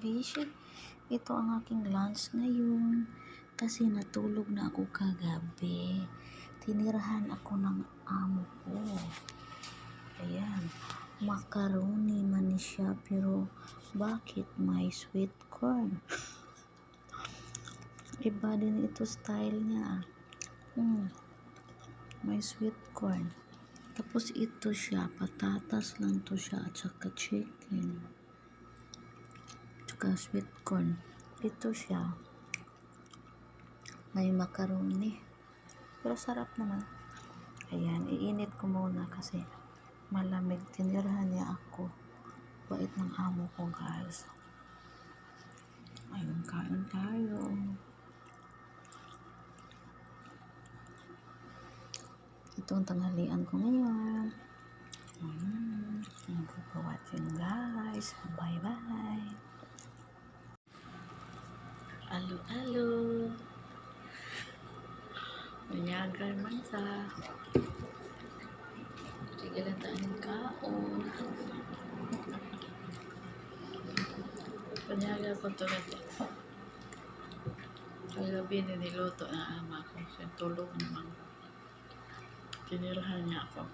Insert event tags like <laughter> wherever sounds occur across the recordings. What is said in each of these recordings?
Beshi. Ito ang aking lunch ngayon. Kasi natulog na ako kagabi. Tinirahan ako ng amo ko. Ayan. Macaroni man siya pero bakit may sweet corn? <laughs> Iba din ito style niya. Hmm. May sweet corn. Tapos ito siya, patatas lang to siya at saka chicken. Tsaka sweet corn. Ito siya. May macaroni. Pero sarap naman. Ayan, iinit ko muna kasi malamig. Tinirahan niya ako. Bait ng amo ko, guys. Ayun, kain tayo. Ito ang tanghalian ko ngayon. Mm, thank you for watching, guys. Alo, alo. Manyagal man sa. Sige lang taanin kaon. Panyagal ko to natin. Kagabi na niluto na ama ko. Siya tulog naman. Tinirahan niya ako.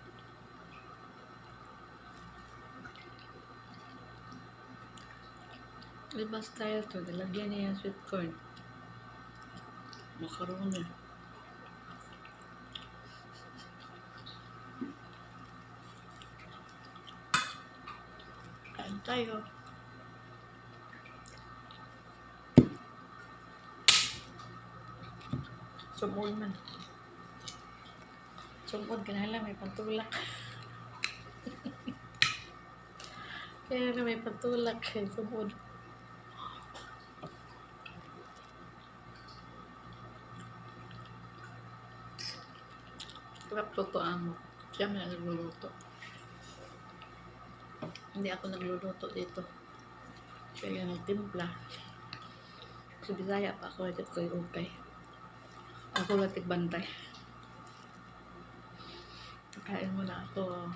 Diba style to? Nilagyan niya yung sweet corn. Macaroni. Kain tayo. Sumul man. Sumod ka na may pantulak. Kaya <laughs> na may pantulak sumod. Sarap lutoan mo. Siya ang nagluluto. Hindi ako nagluluto dito. Siya yung nagtimpla. Sa Bisaya pa ako, ito ko yung ukay. Ako latik bantay. Kain muna ako.